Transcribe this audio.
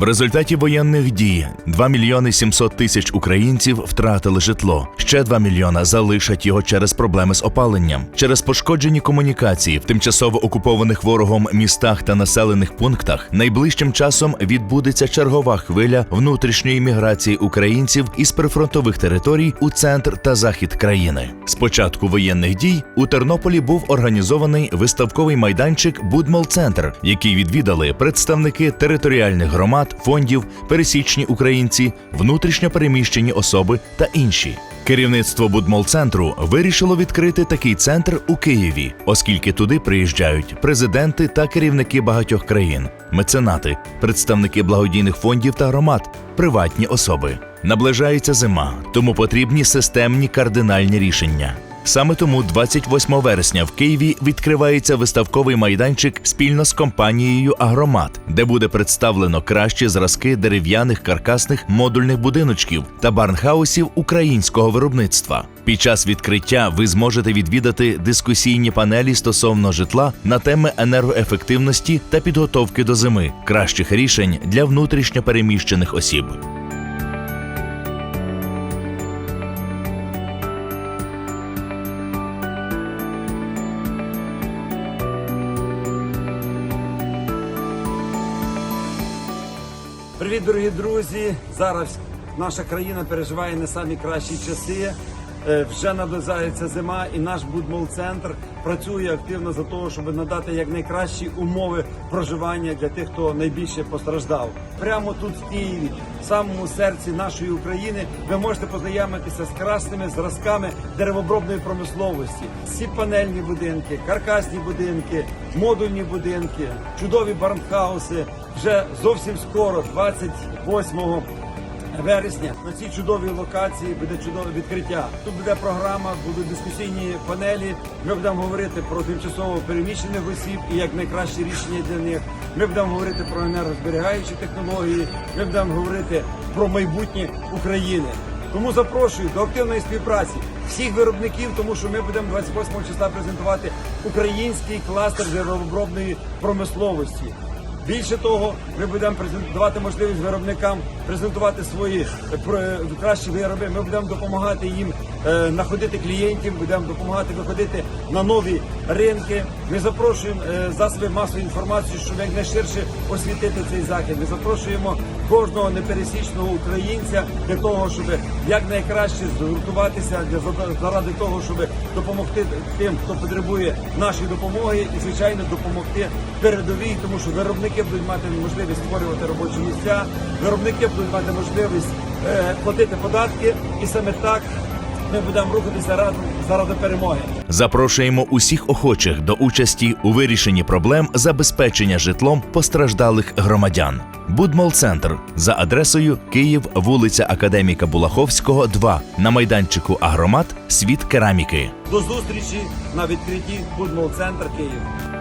В результаті воєнних дій 2 мільйони 700 тисяч українців втратили житло. Ще 2 мільйона залишать його через проблеми з опаленням, через пошкоджені комунікації в тимчасово окупованих ворогом містах та населених пунктах. Найближчим часом відбудеться чергова хвиля внутрішньої міграції українців із прифронтових територій у центр та захід країни. З початку воєнних дій у Тернополі був організований виставковий майданчик Будмол Центр, який відвідали представники територіальних громад, фондів, пересічні українці, внутрішньо переміщені особи та інші. Керівництво Будмол-центру вирішило відкрити такий центр у Києві, оскільки туди приїжджають президенти та керівники багатьох країн, меценати, представники благодійних фондів та громад, приватні особи. Наближається зима, тому потрібні системні кардинальні рішення. Саме тому 28 вересня в Києві відкривається виставковий майданчик спільно з компанією Агромат, де буде представлено кращі зразки дерев'яних каркасних модульних будиночків та барнхаусів українського виробництва. Під час відкриття ви зможете відвідати дискусійні панелі стосовно житла на теми енергоефективності та підготовки до зими, кращих рішень для внутрішньо переміщених осіб. Привіт, дорогі друзі! Зараз наша країна переживає не самі кращі часи. Е, Вже наближається зима, і наш будмол-центр працює активно за того, щоб надати якнайкращі умови проживання для тих, хто найбільше постраждав. Прямо тут в Києві, в самому серці нашої України, ви можете познайомитися з красними зразками деревообробної промисловості. Всі панельні будинки, каркасні будинки, модульні будинки, чудові барнхауси. Вже зовсім скоро, 28 вересня на цій чудовій локації буде чудове відкриття. Тут буде програма, будуть дискусійні панелі. Ми будемо говорити про тимчасово переміщених осіб і як найкращі рішення для них. Ми будемо говорити про енергозберігаючі технології. Ми будемо говорити про майбутнє України. Тому запрошую до активної співпраці всіх виробників, тому що ми будемо 28 числа презентувати український кластер деревообробної промисловості. Більше того, ми будемо давати можливість виробникам презентувати свої е, кращі вироби. Ми будемо допомагати їм е, знаходити клієнтів, будемо допомагати виходити на нові ринки. Ми запрошуємо е, засоби масової інформації, щоб якнайширше освітити цей захід. Ми запрошуємо кожного непересічного українця для того, щоб якнайкраще згуртуватися заради того, щоб допомогти тим, хто потребує нашої допомоги, і звичайно допомогти передовій, тому що виробники будуть мати можливість створювати робочі місця, виробники будуть мати можливість е, платити податки, і саме так ми будемо рухатися ради- заради перемоги. Запрошуємо усіх охочих до участі у вирішенні проблем забезпечення житлом постраждалих громадян. Будмол Центр за адресою Київ, вулиця Академіка Булаховського, 2 на майданчику Агромат Світ кераміки. До зустрічі на відкритті футбол центр Київ.